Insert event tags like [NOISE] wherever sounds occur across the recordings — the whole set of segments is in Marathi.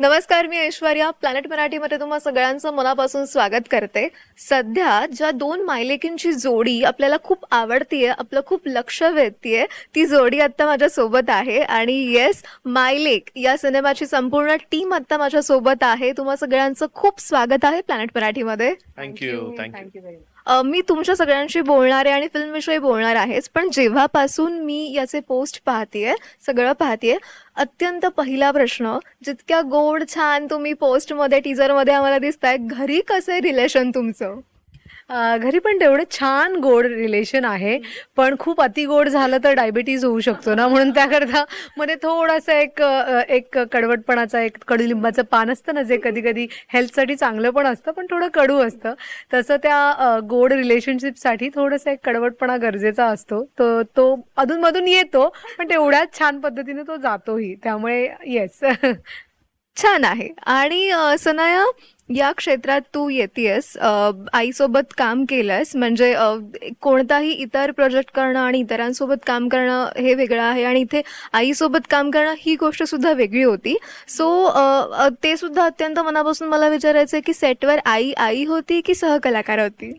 नमस्कार मी ऐश्वर्या. प्लॅनेट मराठीमध्ये तुम्हा सगळ्यांचं मनापासून स्वागत करते. सध्या ज्या दोन मायलेकींची जोडी आपल्याला खूप आवडतीये आपलं खूप लक्ष वेधतीये ती जोडी आता माझ्या सोबत आहे. आणि येस मायलेक या सिनेमाची संपूर्ण टीम आता माझ्या सोबत आहे. तुम्हा सगळ्यांचं खूप स्वागत आहे प्लॅनेट मराठीमध्ये. थँक्यू थँक्यू मी तुमच्या सगळ्यांशी बोलणार आहे आणि फिल्मविषयी बोलणार आहेच पण जेव्हापासून मी याचे पोस्ट पाहतेय सगळं पाहतेय अत्यंत पहिला प्रश्न जितक्या गोड छान तुम्ही पोस्टमध्ये टीजरमध्ये आम्हाला दिसताय घरी कसं आहे रिलेशन तुमचं? घरी पण तेवढं छान गोड रिलेशन आहे. पण खूप अति गोड झालं तर डायबिटीज होऊ शकतो ना? म्हणून त्याकरता मध्ये थोडासा एक एक कडवटपणाचा एक कडुलिंबाचं पान असतं ना जे कधी कधी हेल्थसाठी चांगलं पण असतं पण थोडं कडू असतं. तसं त्या गोड रिलेशनशिपसाठी थोडंसं एक कडवटपणा गरजेचा असतो. तो तो अधूनमधून येतो पण तेवढ्याच छान पद्धतीने तो जातोही. त्यामुळे येस [LAUGHS] छान आहे. आणि सनाया या क्षेत्रात तू येतेस आईसोबत काम केलंस म्हणजे कोणताही इतर प्रोजेक्ट करणं आणि इतरांसोबत काम करणं हे वेगळं आहे आणि इथे आईसोबत काम करणं ही गोष्ट सुद्धा वेगळी होती. सो ते सुद्धा अत्यंत मनापासून मला विचारायचं आहे की सेटवर आई आई होती की सहकलाकार होती?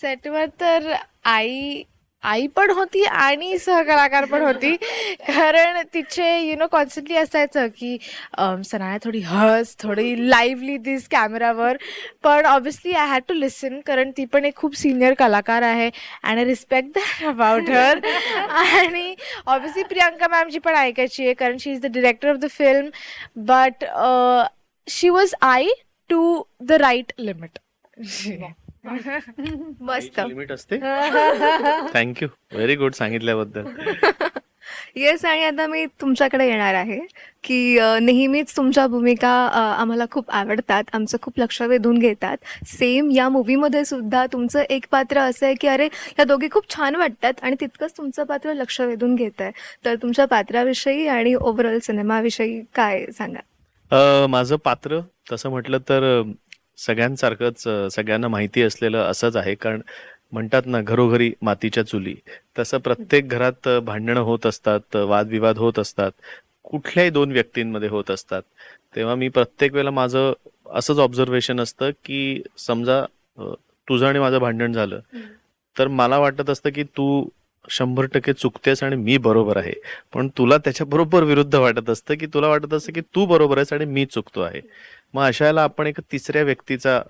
सेटवर तर आई आई पण होती आणि सहकलाकार पण होती. कारण तिचे यु नो कॉन्स्टंटली असायचं की सनाया थोडी हस थोडी लाईव्हली दिस कॅमेरावर पण obviously I had to listen कारण ती पण एक खूप सिनियर कलाकार आहे and I respect that about her आणि ऑब्विसली प्रियांका मॅमची पण ऐकायची आहे कारण she is the director of the film but she was I to the right limit [LAUGHS] मस्त. लिमिट असते. थँक्यू व्हेरी गुड सांगितल्याबद्दल. येस आणि आता मी तुमच्याकडे येणार आहे की नेहमीच तुमच्या भूमिका आम्हाला खूप आवडतात आमचं खूप लक्ष वेधून घेतात. सेम या मूवीमध्ये सुद्धा तुमचं एक पात्र असं आहे की अरे या दोघी खूप छान वाटतात आणि तितकंच तुमचं पात्र लक्ष वेधून घेत आहे. तर तुमच्या पात्राविषयी आणि ओव्हरऑल सिनेमाविषयी काय सांगा माझं पात्र तसं म्हटलं तर सगळ्यांसारखंच सगळ्यांना माहिती असलेलं असंच आहे. कारण म्हणतात ना घरोघरी मातीच्या चुली. तसं प्रत्येक घरात भांडणं होत असतात वादविवाद होत असतात. कुठल्याही दोन व्यक्तींमध्ये होत असतात. तेव्हा मी प्रत्येक वेळेला माझं असंच ऑब्झर्वेशन असतं की समजा तुझं आणि माझं भांडण झालं. तर मला वाटत असतं की तू शंभर टक्के चुकतेस आणि मी बरोबर आहे. पण तुला त्याच्याबरोबर विरुद्ध वाटत असतं की तुला वाटत असतं की तू बरोबर आहेस आणि मी चुकतो आहे. मग अशा वेळेला आपण एक तिसऱ्या व्यक्तीचा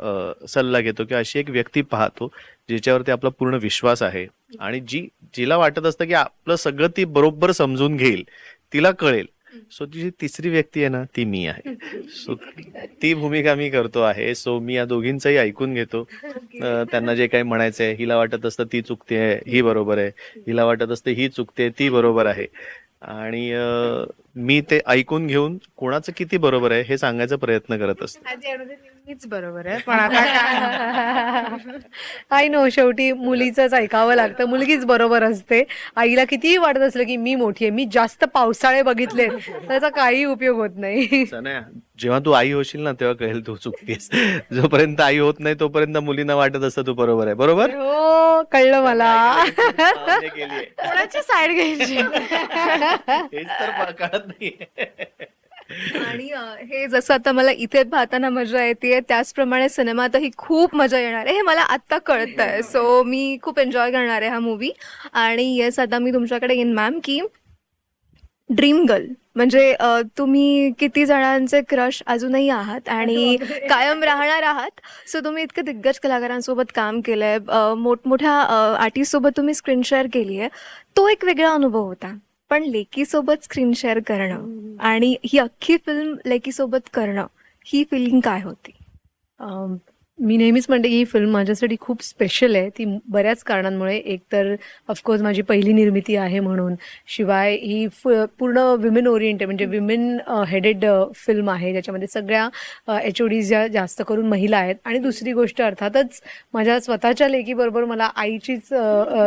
सल्ला घेतो की अशी एक व्यक्ती पाहतो जिच्यावरती आपला पूर्ण विश्वास आहे. आणि जी जिला वाटत असतं की आपलं सगळं ती बरोबर समजून घेईल तिला कळेल. सो ती जी तिसरी व्यक्ती आहे ना ती मी आहे. सो ती भूमिका मी करतो आहे. सो मी या दोघींचंही ऐकून घेतो. त्यांना जे काही म्हणायचं आहे हिला वाटत असतं ती चुकते ही बरोबर आहे. हिला वाटत असतं ही चुकते ती बरोबर आहे. आणि मी ते ऐकून घेऊन कोणाचं किती बरोबर आहे हे सांगायचा प्रयत्न करत असतो. मीच बरोबर आहे पण आता काय? [LAUGHS] आय नो शेवटी मुलीचंच ऐकावं लागतं मुलगीच बरोबर असते. आईला कितीही वाटत असलं की मी मोठी आहे मी जास्त पावसाळे बघितले त्याचा काही उपयोग होत नाही. सनया जेव्हा तू आई होशील ना तेव्हा कळेल तू चुकतेस. जोपर्यंत आई होत नाही तोपर्यंत मुलींना वाटत असतं तू बरोबर आहे बरोबर? हो कळलं मला. कोणाची साईड घ्यायची? हेच तर कळत नाहीये. आणि हे जसं आता मला इथे पाहताना मजा येते त्याचप्रमाणे सिनेमातही खूप मजा येणार आहे हे मला आत्ता कळतंय. सो मी खूप एन्जॉय करणार आहे हा मूवी आणि येस आता मी तुमच्याकडे येईन मॅम की ड्रीम गर्ल म्हणजे तुम्ही किती जणांचे क्रश अजूनही आहात आणि कायम राहणार आहात. सो तुम्ही इतके दिग्गज कलाकारांसोबत काम केलंय. मोठमोठ्या आर्टिस्ट सोबत तुम्ही स्क्रीन शेअर केली आहे तो एक वेगळा अनुभव होता. पण लेकीसोबत स्क्रीन शेअर करणं. आणि ही अख्खी फिल्म लेकीसोबत करणं ही फिलिंग काय होती? मी नेहमीच म्हणते की ही फिल्म माझ्यासाठी खूप स्पेशल आहे. ती बऱ्याच कारणांमुळे एक तर ऑफकोर्स माझी पहिली निर्मिती आहे म्हणून. शिवाय ही फ- पूर्ण विमेन ओरिएंटेड म्हणजे विमेन हेडेड फिल्म आहे. ज्याच्यामध्ये सगळ्या एच ओ डीज ज्या जास्त करून महिला आहेत. आणि दुसरी गोष्ट अर्थातच माझ्या स्वतःच्या लेकीबरोबर मला आईचीच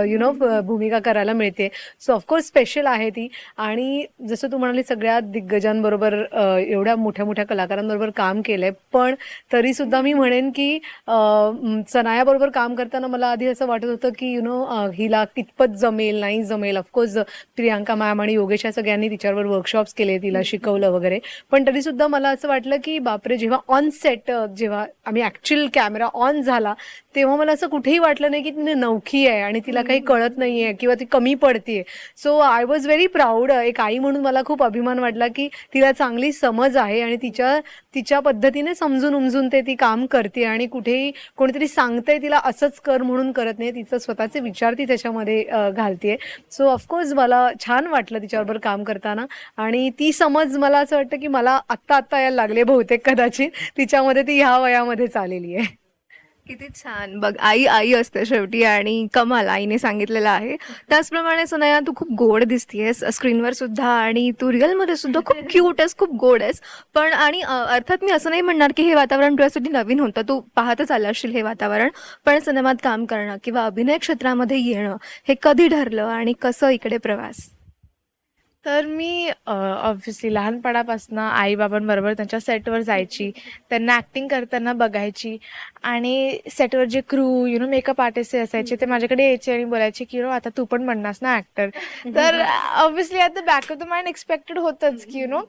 यु नो भूमिका करायला मिळते. सो ऑफकोर्स स्पेशल आहे ती. आणि जसं तू म्हणाली सगळ्या दिग्गजांबरोबर एवढ्या मोठ्या मोठ्या कलाकारांबरोबर काम केलंय. पण तरीसुद्धा मी म्हणेन की सनाया बरोबर काम करताना मला आधी असं वाटत होतं की यु नो हिला कितपत जमेल नाही जमेल. ऑफकोर्स प्रियांका मॅम आणि योगेश या सगळ्यांनी तिच्यावर वर्कशॉप्स केले तिला शिकवलं वगैरे. पण तरी सुद्धा मला असं वाटलं की बापरे जेव्हा ऑन सेट जेव्हा आम्ही ऍक्च्युअल कॅमेरा ऑन झाला तेव्हा मला असं कुठेही वाटलं नाही की तिने नौखी आहे आणि तिला काही कळत नाहीये किंवा ती कमी पडतीये. So I was very proud एक आई म्हणून मला खूप अभिमान वाटला की तिला चांगली समज आहे आणि तिच्या तिच्या पद्धतीने समजून उमजून ते ती काम करते आणि कुठेही कोणीतरी सांगतंय तिला असंच कर म्हणून करत नाही. तिचं स्वतःचे विचार ती त्याच्यामध्ये घालते घालतेय. सो ऑफकोर्स मला छान वाटलं तिच्याबरोबर काम करताना आणि ती समज मला असं वाटतं की मला आत्ता आत्ता यायला लागले बहुतेक कदाचित. तिच्यामध्ये ती ह्या वयामध्येच आलेली आहे किती छान. बघ आई आई असते शेवटी आणि कमाल आईने सांगितलेलं आहे. त्याचप्रमाणे सुनया तू खूप गोड दिसतीयस. स्क्रीनवर सुद्धा आणि तू रिअलमध्ये सुद्धा खूप क्यूट आहेस खूप गोड आहेस. पण आणि अर्थात मी असं नाही म्हणणार की हे वातावरण तुझ्यासाठी नवीन होतं. तू पाहतच आला असशील हे वातावरण. पण सिनेमात काम करणं किंवा अभिनय क्षेत्रामध्ये येणं हे कधी ठरलं आणि कसं इकडे प्रवास? तर मी ऑब्व्हियसली लहानपणापासून आई बाबांबरोबर त्यांच्या सेटवर जायची त्यांना ॲक्टिंग करताना बघायची आणि सेटवर जे crew you know makeup artist असायचे ते माझ्याकडे यायचे आणि बोलायचे की नो आता तू पण म्हणणास ना ॲक्टर तर obviously at the back of the mind expected होतंच की यु नो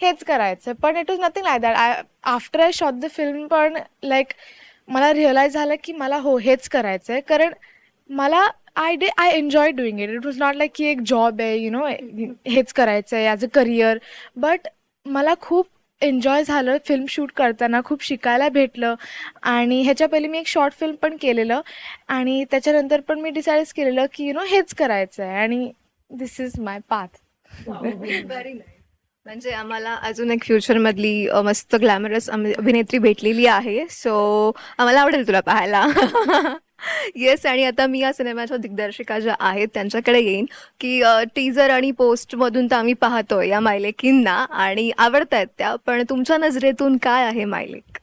हेच करायचं. पण it was nothing like that I after I shot the film पण लाईक मला रिअलाईज झालं की मला हो हेच करायचं आहे कारण मला I day I enjoy doing it it was not like की एक जॉब आहे यु नो हेच करायचं आहे ॲज अ करिअर बट मला खूप एन्जॉय झालं फिल्म शूट करताना खूप शिकायला भेटलं. आणि ह्याच्या पहिले मी एक शॉर्ट फिल्म पण केलेलं. आणि त्याच्यानंतर पण मी डिसाईड केलेलं की यु नो हेच करायचं आहे आणि this is my path very म्हणजे आम्हाला अजून एक फ्युचरमधली मस्त ग्लॅमरस अभिनेत्री भेटलेली आहे. सो आम्हाला आवडेल तुला पाहायला. [LAUGHS] येस आणि आता मी या सिनेमाच्या दिग्दर्शिका ज्या आहेत त्यांच्याकडे येईन की टीजर आणि पोस्टमधून तर आम्ही पाहतोय या मायलेकींना आणि आवडत आहेत त्या पण तुमच्या नजरेतून काय आहे मायलेक?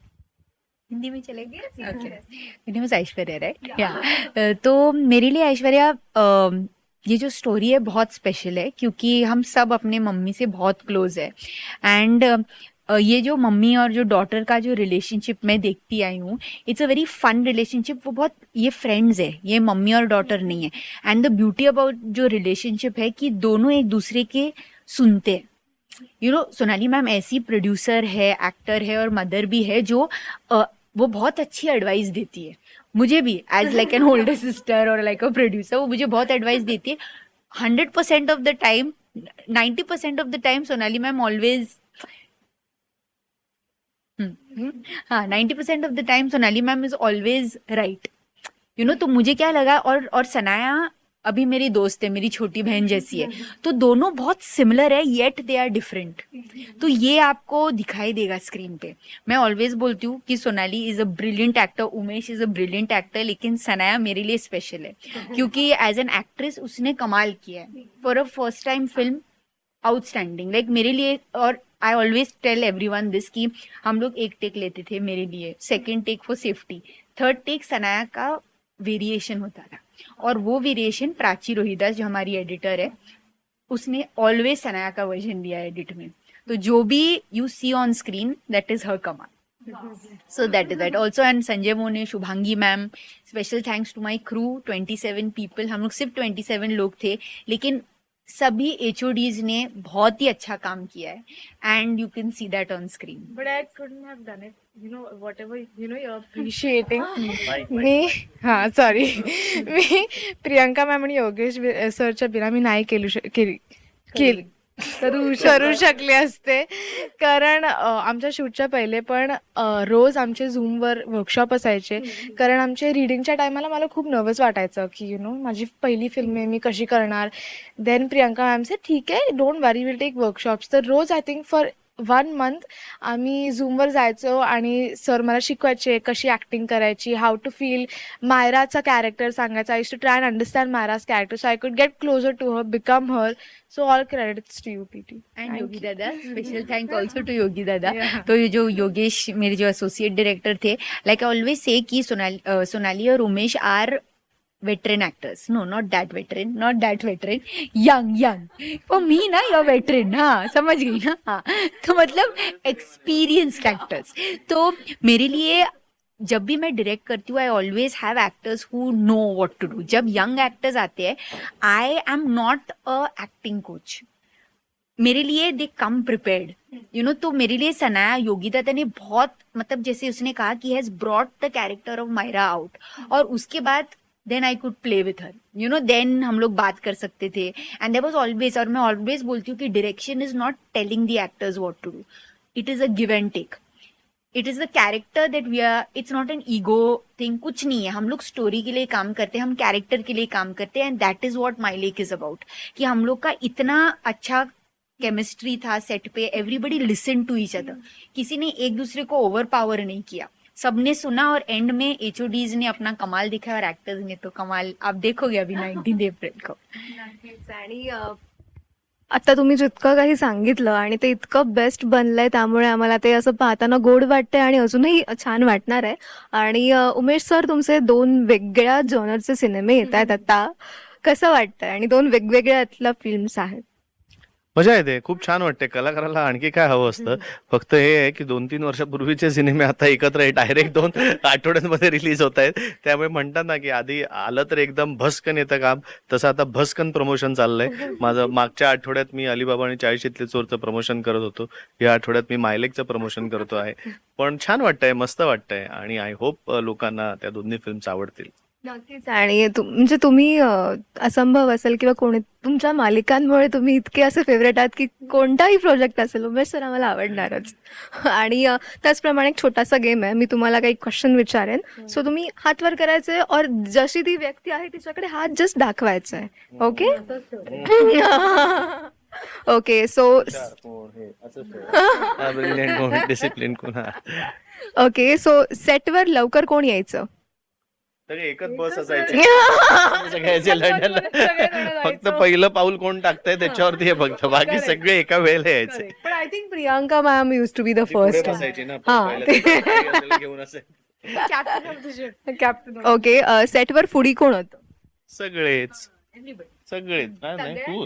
हिंदी में चलेगी नेम इज ऐश्वर्या राइट या तो मेरे लिए ऐश्वर्या ये जो स्टोरी है बहुत स्पेशल है क्योंकि हम सब अपने मम्मी से बहुत क्लोज है. एंड ये जो मम्मी और जो डॉटर का जो रिलेशनशिप मैं देखती आई हूँ it's a very fun relationship वो बहुत ये फ्रेंड्स है ये मम्मी और डॉटर नहीं है. एंड द ब्यूटी अबाउट जो रिलेशनशिप है कि दोनों एक दूसरे के सुनते हैं. यू नो सोनाली मैम ऐसी प्रोड्यूसर है एक्टर है और मदर भी है जो वो बहुत अच्छी एडवाइस देती है. मुझे भी as like an older sister और लाइक अ प्रोड्यूसर वो मुझे बहुत एडवाइस देती है. Hundred percent of the time ninety percent of the time Sonali ma'am always हाँ ninety percent of the time Sonali ma'am is always right you know तो मुझे क्या लगा और और सनाया अभी मेरी दोस्त है, मेरी छोटी बहन जैसी है। तो दोनों बहुत सिमिलर है येट दे आर डिफरेंट तो ये आपको दिखाई देगा स्क्रीन पे। मैं ऑलवेज बोलती हूँ कि Sonali is a brilliant actor Umesh is a brilliant actor लेकिन सनाया मेरे लिए स्पेशल है। क्योंकि एज एन एक्ट्रेस उसने कमाल किया है। For a first time film outstanding like मेरे लिए और I always tell every one this कि हम लोग एक टेक लेते थे मेरे लिए। Second take for safety third take Sanaya का वेरिएशन होता था। और वो वेरिएशन प्राची रोहिदास जो हमारी एडिटर है, उसने ऑलवेज सनाया का वर्जन दिया एडिट में। तो जो भी you see on screen that is her कमाल so that is that also and Sanjay Mone Shubhangi ma'am special thanks to my crew twenty seven people हम लोग सिर्फ़ ट्वेंटी सेवन लोग थे, लेकिन सभी एच ने बहुत ही अच्छा काम किया है and you can see that on screen But I couldn't have done it. You know, whatever, you know, you're [LAUGHS] appreciating. मी हा सॉरी मी प्रियांका मॅम आणि योगेश सरच्या बिना मी नाही केली केली करू करू शकले असते. कारण आमच्या शूटच्या पहिले पण रोज आमचे झूमवर वर्कशॉप असायचे. कारण आमचे रिडिंगच्या टायमाला मला खूप नर्वस वाटायचं की यु नो माझी पहिली फिल्म आहे मी कशी करणार? देन प्रियांका मॅम से ठीक आहे don't worry will take workshops तर रोज I think for one month आम्ही झूमवर जायचो आणि सर मला शिकवायचे कशी ॲक्टिंग करायची हाऊ टू फील मायराचा कॅरेक्टर सांगायचा. I to try and understand मायराज character so I could get closer to her become her so all credits to U P T end योगी दादा स्पेशल थैंक्स ऑल्सो टू योगी दादा तो ये जो योगेश मेरे जो एसोसिएट डायरेक्टर थे लाइक आई ऑलवेज से कि सोनाली सोनाली और Umesh R veteran actors. No, not that veteran, not that veteran. Young young. For me ना you're veteran हाँ समझ गई ना हाँ तो मतलब experienced actors. तो मेरे लिए, जब भी मैं डायरेक्ट करती हूँ I always have actors who know what to do जब यंग एक्टर्स आते हैं I am not a acting coach मेरे लिए they come prepared you know तो मेरे लिए सनाया योगी दत्ता ने बहुत मतलब जैसे उसने कहा कि has brought the character of Myra out और उसके बाद then I could play with her you know then हम लोग बात कर सकते थे. एंड देर वॉज़ ऑलवेज और मैं ऑलवेज बोलती हूँ कि direction is not telling the actors what to do it is a give and take it is the character that we are it's not an ego thing कुछ नहीं है. हम लोग स्टोरी के लिए काम करते हैं, हम कैरेक्टर के लिए काम करते हैं end that is what my lake is about कि हम लोग का इतना अच्छा केमिस्ट्री था set pay everybody listen to each other किसी ने एक दूसरे को ओवर पावर नहीं किया. सबने सुना और एंड में एच ने अपना कमाल दिखाया और एक्टर्स ने तो कमाल। आप देखोगे अभी [LAUGHS] नाइनटीन अप्रैल को। आणि आता तुम्ही जितकं काही सांगितलं आणि ते इतकं बेस्ट बनलंय त्यामुळे आम्हाला ते असं पाहताना गोड वाटतंय आणि अजूनही छान वाटणार आहे. आणि उमेश सर तुमचे दोन वेगळ्या जॉनरचे सिनेमे येत आहेत आता. कसं वाटतंय? आणि दोन वेगवेगळ्या फिल्म्स आहेत. मजा येते. खूप छान वाटते. कलाकाराला आणखी काय हवं असतं? फक्त हे आहे की दोन तीन वर्षापूर्वीचे सिनेमे आता एकत्र डायरेक्ट दोन आठवड्यांमध्ये रिलीज होत आहेत. त्यामुळे म्हणतात ना की आधी आलं तर एकदम भस्कन येतं काम. तसं आता भस्कन प्रमोशन चाललंय. माझं मागच्या आठवड्यात मी अलिबाबा आणि चाळीशीतले चोरचं प्रमोशन करत होतो. या आठवड्यात मी मायलेकचं प्रमोशन करतो आहे. पण छान वाटतंय. मस्त वाटतंय. आणि आय होप लोकांना त्या दोन्ही फिल्म्स आवडतील. नक्कीच. आणि तुम- म्हणजे तुम्ही अ, असंभव असेल किंवा कोणी तुमच्या मालिकांमुळे तुम्ही इतके असे फेवरेट आहात की कोणताही प्रोजेक्ट असेल उमेश सर आम्हाला आवडणारच. आणि अ, त्याचप्रमाणे एक छोटासा गेम आहे मी तुम्हाला काही क्वेश्चन विचारेन. सो तुम्ही हात वर करायचे और जशी ती व्यक्ती आहे तिच्याकडे हात जस्ट दाखवायचा आहे ओके ओके सो डिसिप्लिन कोण ओके सो सेटवर लवकर कोण यायचं? सगळे एकच बस असायची. [LAUGHS] सगळ्याचे लंडनला फक्त पहिलं पाऊल कोण टाकतंय त्याच्यावरती हे फक्त. [LAUGHS] बाकी सगळे एका वेळेला यायचे. पण I think Priyanka ma'am used to be the first बसायची ना हा, [LAUGHS] घेऊन असेल. कॅप्टन ओके सेटवर फुडी कोण होतं? सगळेच. सगळेच. नाही, तू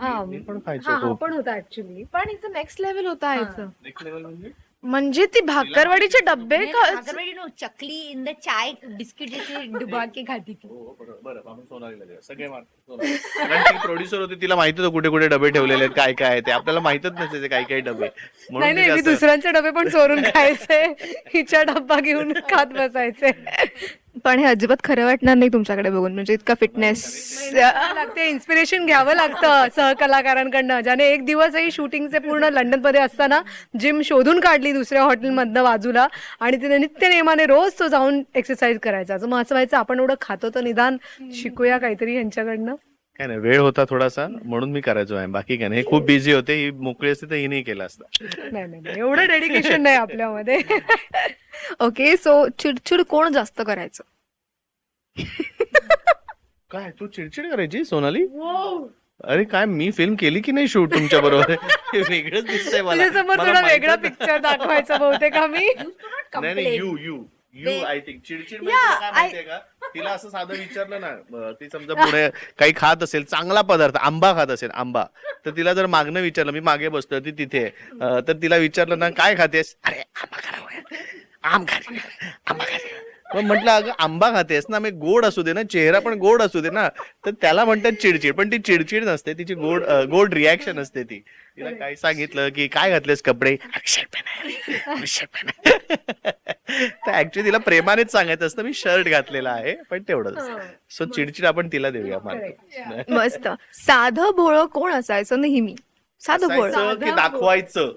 हा. मी पण खायचो खूप पण होता ऍक्च्युली पण इथं नेक्स्ट लेवल होता Next level म्हणजे? म्हणजे ती भाकरवाडीचे डब्बे मैं का- bhakarwadi no chakli in the chai biscuit डुबा के खाती थी हो, बरं, बरं, आपण सोनालीला देऊया. सगळे सोनाली. कारण ती प्रोड्युसर होती तिला माहिती होतं कुठे कुठे डबे ठेवलेले आहेत काय काय आहे ते. आपल्याला माहितच नसायचे काही काही डबे. म्हणून नाही नाही मी असं- दुसऱ्यांचे डबे पण चोरून खायचे. हिच्या डब्बा घेऊन खात बसायचे. पण हे अजिबात खरं वाटणार नाही तुमच्याकडे बघून. म्हणजे इतका फिटनेस लागते इन्स्पिरेशन घ्यावं लागतं सहकलाकारांकडनं. ज्याने एक दिवसही शूटिंगचे पूर्ण लंडनमध्ये असताना जिम शोधून काढली दुसऱ्या हॉटेलमधनं बाजूला. आणि तिने नित्य नियमाने रोज तो जाऊन एक्सरसाइज करायचा. मग असं व्हायचं आपण एवढं खातो तर निदान शिकूया काहीतरी यांच्याकडनं काय नाही वेळ होता थोडासा म्हणून मी करायचो आहे. बाकी काय नाही हे खूप बिझी होते ही मोकळी असते तर हिने केलं असतं. नाही नाही नाही, एवढं डेडिकेशन नाही आपल्यामध्ये. [LAUGHS] ओके सो चिडचिड कोण जास्त करायचं? [LAUGHS] काय तू चिडचिड करायची सोनाली? अरे काय मी फिल्म केली की नाही शूट तुमच्या बरोबर? [LAUGHS] हे वेगळंच दिसतंय मला. तुझ्यासमोर मला थोडा माहितच वेगळा नाही. पिक्चर दाखवायचा बहुतेक आम्ही. [LAUGHS] नाही नाही you you you I think चिडचिड म्हणजे तुला काय माहितीये का? तिला असं साधं विचारलं ना अं, ती समजा पुढे काही खात असेल चांगला पदार्थ आंबा खात असेल आंबा. तर तिला जर मागणं विचारलं मी मागे बसतोय ती तिथे आहे. अं, तर तिला विचारलं ना काय खातेस? अरे आंबा खा आम खा आंबा खा. मग म्हटलं अगं आंबा खातेस ना मी गोड असू दे ना चेहरा पण गोड असू दे ना. तर त्याला म्हणतात चिडचिड पण ती चिडचिड नसते तिची गोड गोड रिॲक्शन असते ती. तिला काय सांगितलं की काय घातलेस कपडे? तर ऍक्च्युली तिला प्रेमानेच सांगायचं असतं मी शर्ट घातलेला आहे. पण तेवढंच सो चिडचिड आपण तिला देऊया मार्क [LAUGHS] मस्त. साधं भोळं कोण असायचं नेहमी? साधं भोळं. की दाखवायचं.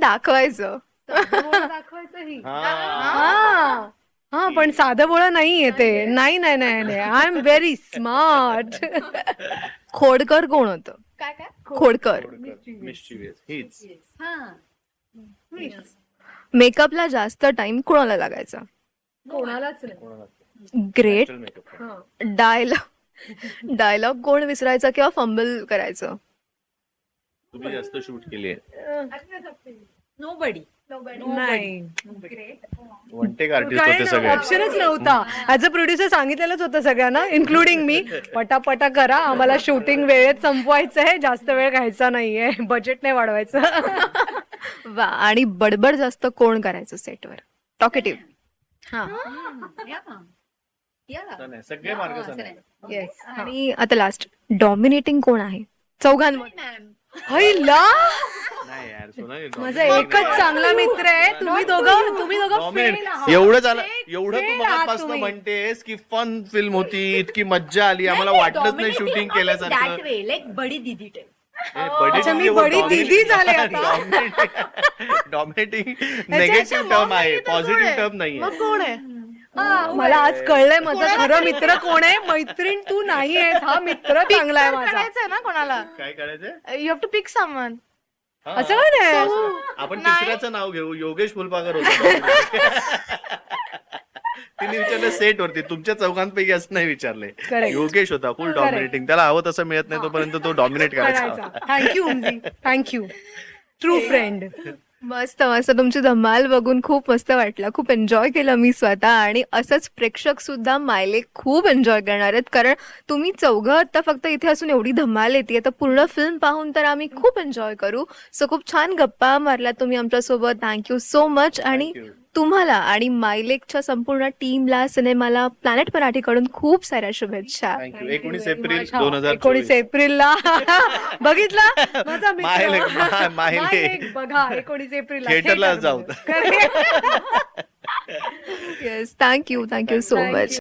दाखवायचं. दाखवायचं हा हा हा पण साधं बोळं नाही येते नाही नाही नाही नाही आय एम व्हेरी स्मार्ट खोडकर कोण होतं काय काय खोडकर मेकअपला जास्त टाइम कोणाला लागायचा कोणालाच नाही ग्रेट. हा. डायलॉग डायलॉग कोण विसरायचा किंवा फंबल करायचं तुम्ही जास्त शूट केली नो बडी नाही वन टेक आर्टिस्ट होते सगळे. ऑप्शनच नव्हता. ऍज अ प्रोड्युसर सांगितलेलंच होतं सगळ्यांना इन्क्लुडिंग मी पटापटा करा आम्हाला शूटिंग वेळेत संपवायचं आहे. जास्त वेळ घ्यायचा नाहीये. बजेट नाही वाढवायचं. [LAUGHS] वा आणि बडबड जास्त कोण करायचं सेटवर टॉकेटिव्ह हा. सगळे मार्ग. येस आणि आता लास्ट डॉमिनेटिंग कोण आहे? चौघांमध्ये नाही यार सोनाली माझा एकच चांगला मित्र आहे. तुम्ही दोघं तुम्ही दोघं Dominate. fail आहात. एवढं झालं एवढं तू fail आहात मगापासून तुम्ही. म्हणतेस की फन फिल्म होती इतकी मज्जा आली आम्हाला वाटलंच नाही शूटिंग केल्यासारखं. दॅट वे लाईक बडी दिदी टाईप हे बडी अच्छा, मी दीदी व बडी dominating- दीदी झाले आता. डॉमिनेटिंग नेगेटिव्ह टर्म आहे? पॉझिटिव्ह टर्म नाही मग कोण आहे? मला आज कळलंय माझा खरं मित्र कोण आहे? मैत्रीण तू नाही आहे हा मित्र चांगला आहे माझा. करायचंय ना कोणाला? काय करायचंय you have to pick someone हा. असं काय नाही आपण तिसऱ्याचं नाव घेऊ. योगेश फुलपाकर होता. [LAUGHS] तिने विचारलं सेट वरती तुमच्या चौघांपैकी असं नाही विचारले. Correct. योगेश होता. फुल डॉमिनेटिंग त्याला हवं तसं मिळत नाही तोपर्यंत तो डॉमिनेट करायचा. करायचा. थँक्यू थँक्यू ट्रू फ्रेंड मस्त मस्त. तुमची धमाल बघून खूप मस्त वाटलं. खूप एन्जॉय केलं मी स्वतः आणि असंच प्रेक्षक सुद्धा मायले खूप एन्जॉय करणार आहेत. कारण तुम्ही चौघं आता फक्त इथे असून एवढी धमाल येते तर पूर्ण फिल्म पाहून तर आम्ही खूप एन्जॉय करू. सो खूप छान गप्पा मारला तुम्ही आमच्यासोबत. थँक्यू सो मच आणि. तुम्हाला आणि मायलेकच्या संपूर्ण टीमला सिनेमाला प्लॅनेट मराठीकडून खूप साऱ्या शुभेच्छा. थँक्यू एकोणीस एप्रिल दोन हजार एकोणीस एप्रिलला. [LAUGHS] बघितला? माझा मित्र. मायलेक, मा- मायलेक. मायलेक, बघा एकोणीस एप्रिलला. थिएटरला जाऊ. Yes thank you thank you so much